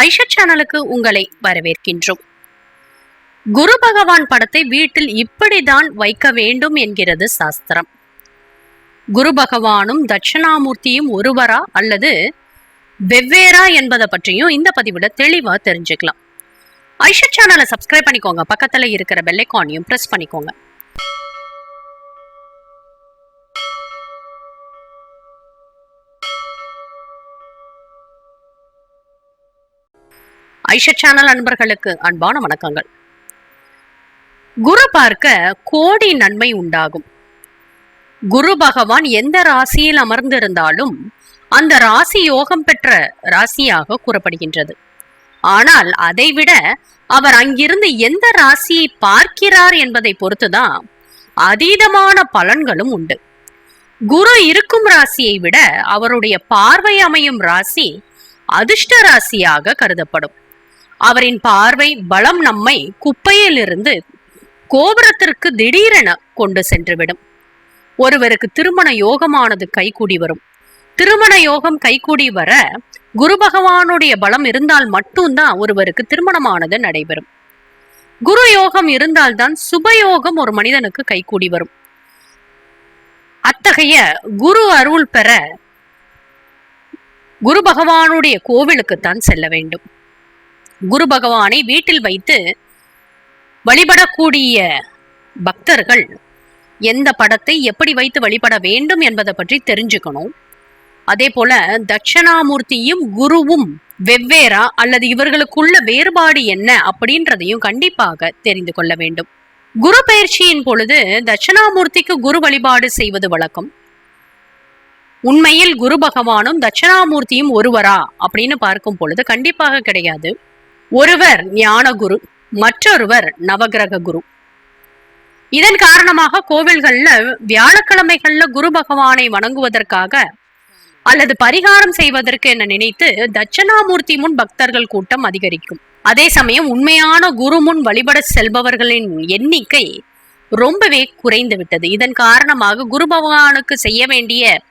ஐஷா சேனலுக்கு உங்களை வரவேற்கின்றோம். குரு பகவான் படத்தை வீட்டில் இப்படிதான் வைக்க வேண்டும் என்கிறது சாஸ்திரம். குரு பகவானும் தட்சிணாமூர்த்தியும் ஒருவரா அல்லது வெவ்வேறா என்பதை பற்றியும் இந்த பதிவுல தெளிவா தெரிஞ்சுக்கலாம். ஐஷா சேனலை சப்ஸ்கிரைப் பண்ணிக்கோங்க. பக்கத்துல இருக்கிற பெல்லைக்கானையும் பிரஸ் பண்ணிக்கோங்க. ஐஷா சேனல் அன்பர்களுக்கு அன்பான வணக்கங்கள். குரு பார்க்க கோடி நன்மை உண்டாகும். குரு பகவான் எந்த ராசியில் அமர்ந்திருந்தாலும் அந்த ராசி யோகம் பெற்ற ராசியாக கூறப்படுகின்றது. ஆனால் அதைவிட அவர் அங்கிருந்து எந்த ராசியை பார்க்கிறார் என்பதை பொறுத்துதான் அதீதமான பலன்களும் உண்டு. குரு இருக்கும் ராசியை விட அவருடைய பார்வை அமையும் ராசி அதிர்ஷ்ட ராசியாக கருதப்படும். அவரின் பார்வை பலம் நம்மை குப்பையிலிருந்து கோபுரத்திற்கு திடீரென கொண்டு சென்றுவிடும். ஒருவருக்கு திருமண யோகமானது கைகூடி வரும். திருமண யோகம் கைகூடி வர குரு பகவானுடைய பலம் இருந்தால் மட்டும்தான் ஒருவருக்கு திருமணமானது நடைபெறும். குரு யோகம் இருந்தால்தான் சுபயோகம் ஒரு மனிதனுக்கு கைகூடி வரும். அத்தகைய குரு அருள் பெற குரு பகவானுடைய கோவிலுக்குத்தான் செல்ல வேண்டும். குரு பகவானை வீட்டில் வைத்து வழிபடக்கூடிய பக்தர்கள் எந்த படத்தை எப்படி வைத்து வழிபட வேண்டும் என்பதை பற்றி தெரிஞ்சுக்கணும். அதே போல தட்சணாமூர்த்தியும் குருவும் வெவ்வேறா அல்லது இவர்களுக்குள்ள வேறுபாடு என்ன அப்படின்றதையும் கண்டிப்பாக தெரிந்து கொள்ள வேண்டும். குரு பயிற்சியின் பொழுது தட்சணாமூர்த்திக்கு குரு வழிபாடு செய்வது வழக்கம். உண்மையில் குரு பகவானும் தட்சணாமூர்த்தியும் ஒருவரா அப்படின்னு பார்க்கும் பொழுது கண்டிப்பாக கிடையாது. ஒருவர் ஞான குரு மற்றொருவர் நவகிரக குரு. இதன் காரணமாக கோவில்கள்ல வியாழக்கிழமைகள்ல குரு பகவானை வணங்குவதற்காக அல்லது பரிகாரம் செய்வதற்கு என நினைத்து தட்சணாமூர்த்தி முன் பக்தர்கள் கூட்டம் அதிகரிக்கும். அதே சமயம் உண்மையான குரு முன் வழிபட செல்பவர்களின் எண்ணிக்கை ரொம்பவே குறைந்து விட்டது. இதன் காரணமாக குரு பகவானுக்கு செய்ய வேண்டிய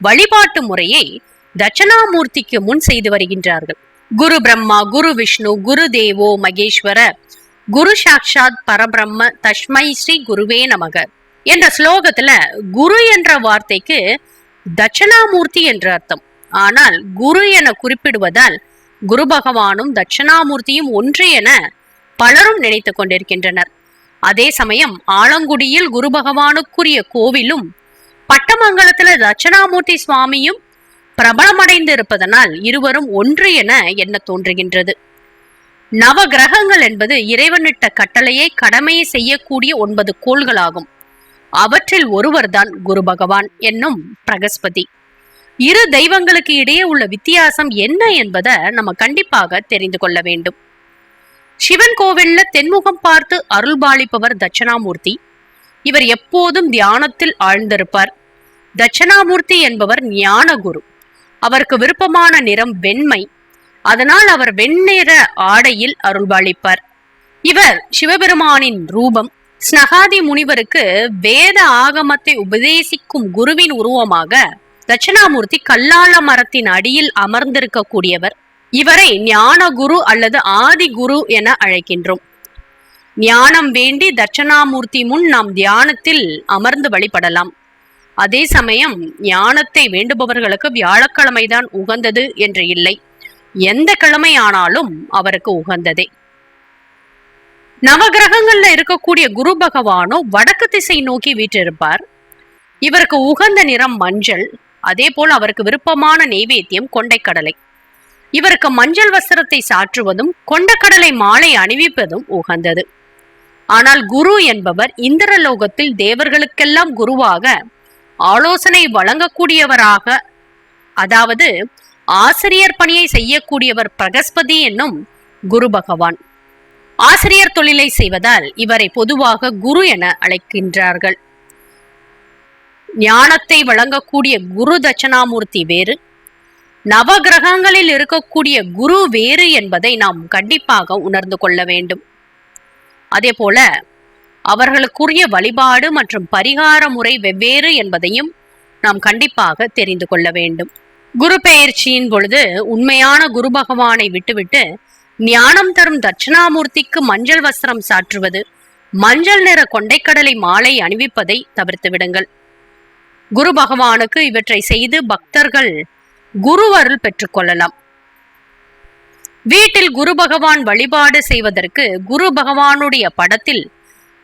வழிபாட்டு முறையை தட்சணாமூர்த்திக்கு முன் செய்து வருகின்றார்கள். குரு பிரம்மா குரு விஷ்ணு குரு தேவோ மகேஸ்வர குரு சாக்ஷாத் பரபிரம்ம தஷ்மை ஸ்ரீ குருவே நமக. என்ற ஸ்லோகத்துல குரு என்ற வார்த்தைக்கு தட்சணாமூர்த்தி என்ற அர்த்தம். ஆனால் குரு என குறிப்பிடுவதால் குரு பகவானும் தட்சணாமூர்த்தியும் ஒன்று என பலரும் நினைத்து கொண்டிருக்கின்றனர். அதே சமயம் ஆலங்குடியில் குரு பகவானுக்குரிய கோவிலும் பட்டமங்கலத்துல தட்சணாமூர்த்தி சுவாமியும் பிரபலமடைந்து இருப்பதனால் இருவரும் ஒன்று என எண்ண தோன்றுகின்றது. நவ கிரகங்கள் என்பது இறைவனிட்ட கட்டளையை கடமையை செய்யக்கூடிய ஒன்பது கோள்களாகும். அவற்றில் ஒருவர்தான் குரு பகவான் என்னும் பிரகஸ்பதி. இரு தெய்வங்களுக்கு இடையே உள்ள வித்தியாசம் என்ன என்பதை நம்ம கண்டிப்பாக தெரிந்து கொள்ள வேண்டும். சிவன் கோவில்ல தென்முகம் பார்த்து அருள்பாலிப்பவர் தட்சணாமூர்த்தி. இவர் எப்போதும் தியானத்தில் ஆழ்ந்திருப்பார். தட்சணாமூர்த்தி என்பவர் ஞான குரு அவருக்கு விருப்பமான நிறம் வெண்மை. அதனால் அவர் வெண்ணிற ஆடையில் அருள்பாலிப்பார் இவர் சிவபெருமானின் ரூபம். ஸ்னகாதி முனிவருக்கு வேத ஆகமத்தை உபதேசிக்கும் குருவின் உருவமாக தட்சிணாமூர்த்தி கல்லாள மரத்தின் அடியில் அமர்ந்திருக்கக்கூடியவர். இவரை ஞான குரு அல்லது ஆதி குரு என அழைக்கின்றோம். ஞானம் வேண்டி தட்சணாமூர்த்தி முன் நாம் தியானத்தில் அமர்ந்து வழிபடலாம். அதே சமயம் ஞானத்தை வேண்டுபவர்களுக்கு வியாழக்கிழமைதான் உகந்தது என்று இல்லை. எந்த கிழமை ஆனாலும் அவருக்கு உகந்ததே. நவகிரகங்கள்ல இருக்கக்கூடிய குரு பகவானோ வடக்கு திசை நோக்கி வீற்றிருப்பார். இவருக்கு உகந்த நிறம் மஞ்சள் அதே போல் அவருக்கு விருப்பமான நெய்வேத்தியம் கொண்டைக்கடலை. இவருக்கு மஞ்சள் வஸ்திரத்தை சாற்றுவதும் கொண்டக்கடலை மாலை அணிவிப்பதும் உகந்தது. ஆனால் குரு என்பவர் இந்திரலோகத்தில் தேவர்களுக்கெல்லாம் குருவாக ஆலோசனை வழங்கக்கூடியவராக அதாவது ஆசிரியர் பணியை செய்யக்கூடியவர் பிரகஸ்பதி என்னும் குரு பகவான். ஆசிரியர் தொழிலை செய்வதால் இவரை பொதுவாக குரு என அழைக்கின்றார்கள். ஞானத்தை வழங்கக்கூடிய குரு தட்சணாமூர்த்தி வேறு நவகிரகங்களில் இருக்கக்கூடிய குரு வேறு என்பதை நாம் கண்டிப்பாக உணர்ந்து கொள்ள வேண்டும். அதே போல அவர்களுக்குரிய வழிபாடு மற்றும் பரிகார முறை வெவ்வேறு என்பதையும் நாம் கண்டிப்பாக தெரிந்து கொள்ள வேண்டும். குரு பெயர்ச்சியின் பொழுது உண்மையான குரு பகவானை விட்டுவிட்டு ஞானம் தரும் தட்சிணாமூர்த்திக்கு மஞ்சள் வஸ்திரம் சாற்றுவது மஞ்சள் நிற கொண்டைக்கடலை மாலை அணிவிப்பதை தவிர்த்து விடுங்கள். குரு பகவானுக்கு இவற்றை செய்து பக்தர்கள் குருவருள் பெற்றுக்கொள்ளலாம் வீட்டில் குரு பகவான் வழிபாடு செய்வதற்கு குரு பகவானுடைய படத்தில்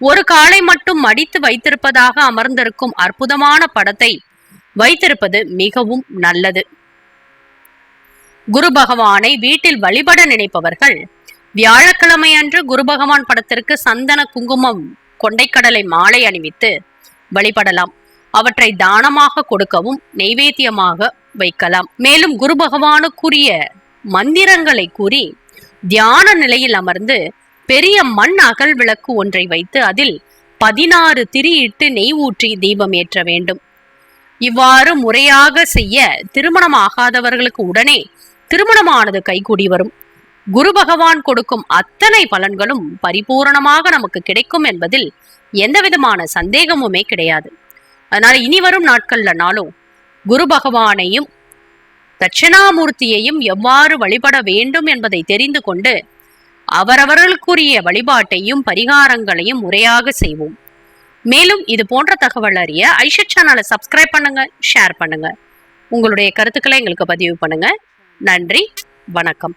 ஒரு காலை மட்டும் மடித்து வைத்திருப்பதாக அமர்ந்திருக்கும் அற்புதமான படத்தை வைத்திருப்பது மிகவும் நல்லது. குரு பகவானை வீட்டில் வழிபட நினைப்பவர்கள் வியாழக்கிழமை அன்று குரு பகவான் படத்திற்கு சந்தன குங்குமம் கொண்டைக்கடலை மாலை அணிவித்து வழிபடலாம். அவற்றை தானமாக கொடுக்கவும் நெய்வேத்தியமாக வைக்கலாம். மேலும் குரு பகவானுக்குரிய மந்திரங்களை கூறி தியான நிலையில் அமர்ந்து பெரிய மண் அகல் விளக்கு ஒன்றை வைத்து அதில் பதினாறு திரியிட்டு நெய் ஊற்றி தீபம் ஏற்ற வேண்டும். இவ்வாறு முறையாக செய்ய திருமணம் ஆகாதவர்களுக்கு உடனே திருமணமானது கைகூடி வரும். குரு பகவான் கொடுக்கும் அத்தனை பலன்களும் பரிபூரணமாக நமக்கு கிடைக்கும் என்பதில் எந்தவிதமான சந்தேகமுமே கிடையாது. அதனால இனி வரும் நாட்கள்ல நாளும் குரு பகவானையும் தட்சிணாமூர்த்தியையும் எவ்வாறு வழிபட வேண்டும் என்பதை தெரிந்து கொண்டு அவரவர்களுக்குரிய வழிபாட்டையும் பரிகாரங்களையும் முறையாக செய்வோம். மேலும் இது போன்ற தகவல் அறிய ஐஷத் சேனலை சப்ஸ்கிரைப் பண்ணுங்க ஷேர் பண்ணுங்க. உங்களுடைய கருத்துக்களை எங்களுக்கு பதிவு பண்ணுங்க. நன்றி வணக்கம்.